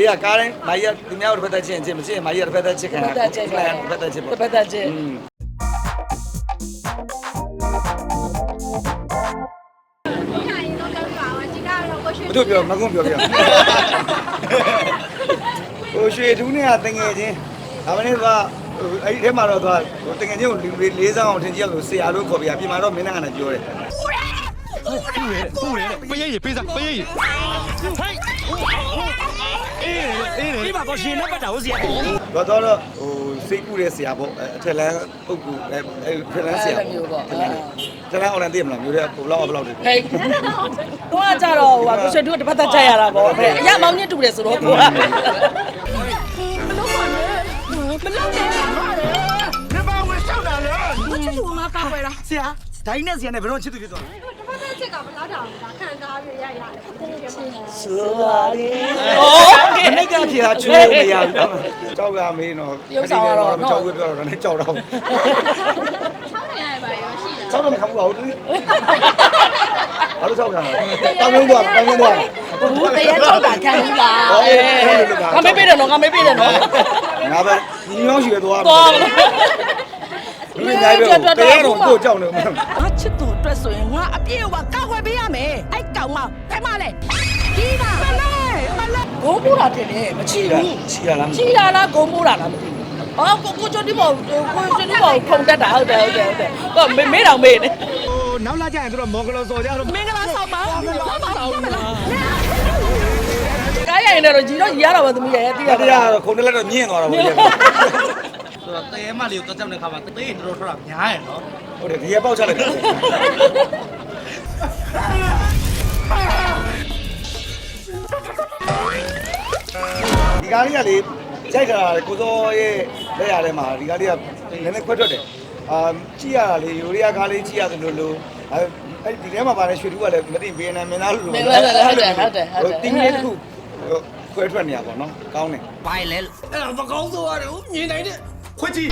ကြီးကကားတိုင်းမကြီးကသူများတို့တစ်ဖက်သက်ချင်းချင်းမချင်းမကြီးကတစ်ဖက်သက်ချစ်ခံတစ်ဖက်သက်ချစ်ခံတစ်ဖက်သက်ချစ်ပေါ့တစ်ဖက်သက်ချစ်ဘုသူပြောမကွန်းပြောပြဟိုရွှေထူးနဲ့ကတငယ်ချင်းဒါမှမဟုတ်ကအဲ့ဒီထဲမှာတော့သူကတငယ်ချင်းကိုလေးစားအောင်ထင်ကြီးလို့ဆရာလို့ခေါ်ပြပြင်မာတော့မင်းနဲ့ကလည်းပြောတယ်ဟုတ်တယ်ဟုတ်တယ်ပေးရည်ပေးစားပေးရည်ဟိုင်း အေးအေးဒီမှာကောရှင်နဲ့ပတ်တာဟုတ်စရာတော့တော့ဟိုစိတ်ကူးတဲ့ဆရာပေါ့အထက်လန်းပုတ်ကူအဲဖက်လန်းဆရာပေါ့ဖက်လန်းဖက်လန်း online သိရမလားမျိုးတဲ့ဘလောက်ဘလောက်တွေဟဲ့တော့ကကြတော့ဟိုကကိုရွှေတို့တစ်ပတ်သက်ကြရတာပေါ့အရမောင်းညစ်တူတယ်ဆိုတော့ကိုကမလုပ်ပါနဲ့မလုပ်နဲ့ပါတယ်ဒီပါဝင်ရှောက်တာလေကိုချစ်သူကငါကောက်ွယ်တာဆရာဒိုင်းနဲ့ဆရာနဲ့ဘယ်တော့ချစ်သူဖြစ်သွားလဲ ချစ်ကဘလောက်တောင်ဒါခံစားပြီးရရတယ်ကိုယ်ကမှဆိုပါလေโอเคမိကဖြေတာချွေးလို့မရဘူးကြောက်လာမင်းတော့ကြောက်ပြောတော့လည်းကြောက်တော့ချောင်းနေရပါရောရှိတာကြောက်တော့မခံဘူးပါဘူးသူဘာလို့ကြောက်တာလဲတောင်းလုံးသွားတောင်းလုံးသွားဘူးတရက်တော့တာခံပြီးပါငါမေးပေးတယ်နော်ငါမေးပေးတယ်နော်ငါပဲညီမောင်ရှိရသွားသွား မင်းနိုင်ပဲတရားတော့ကိုကြောက်နေမှာငါချစ်သူအတွက်ဆိုရင်ငါအပြည့်အဝကောက်ွယ်ပေးရမယ်အဲ့ကောင်မဖဲမလဲကြီးပါမလဲမလဲဂုံးပူတာတင်တယ်မချီဘူးချီရလားချီလာလားဂုံးပူတာလားမသိဘူးအော်ကိုကိုချိုဒီဘောကိုချိုဒီဘောခုံတက်တာဟုတ်တယ်ဟုတ်တယ်ဟုတ်တယ်ကိုမေးမေးတော့မေးနေ哦，နောက်လာကြရင်တို့မော်ဂလောစော်ကြတော့မင်္ဂလာဆောင်ပါဆောင်းပါဆောင်းပါကားရရင်တော့ကြီးတော့ကြီးရတော့ပါသမီးရဲ့တိရပါတရားတော့ခုံတက်လက်တော့မြင့်သွားတော့ဘူးလေဆို တော့တဲမလေးကိုတော့ကြောက်တဲ့ခါမှာတဲရင်တော်တော်ထွက်တာများရယ်နော်ဟုတ်တယ်ဒီရပေါက်ချလိုက်ဒီကားလေးကလေကြိုက်တာကိုစောရဲ့လက်ရထဲမှာဒီကားလေးကနည်းနည်းခွက်ထွက်တယ်အာကြည့်ရတာလေယူရီးယားကားလေးကြည့်ရတယ်လို့လို့အဲအဲ့ဒီထဲမှာပါတဲ့ရွှေထူးကလည်းမသိဘယ်နဲ့မင်းသားလို့တင်းလေးတစ်ခုခွဲထွက်နေရပါတော့ကောင်းတယ်ဘိုင်လဲအဲ့ဒါမကောင်းဆိုရတယ်မြင်နိုင်တဲ့ ခွက်ကြီး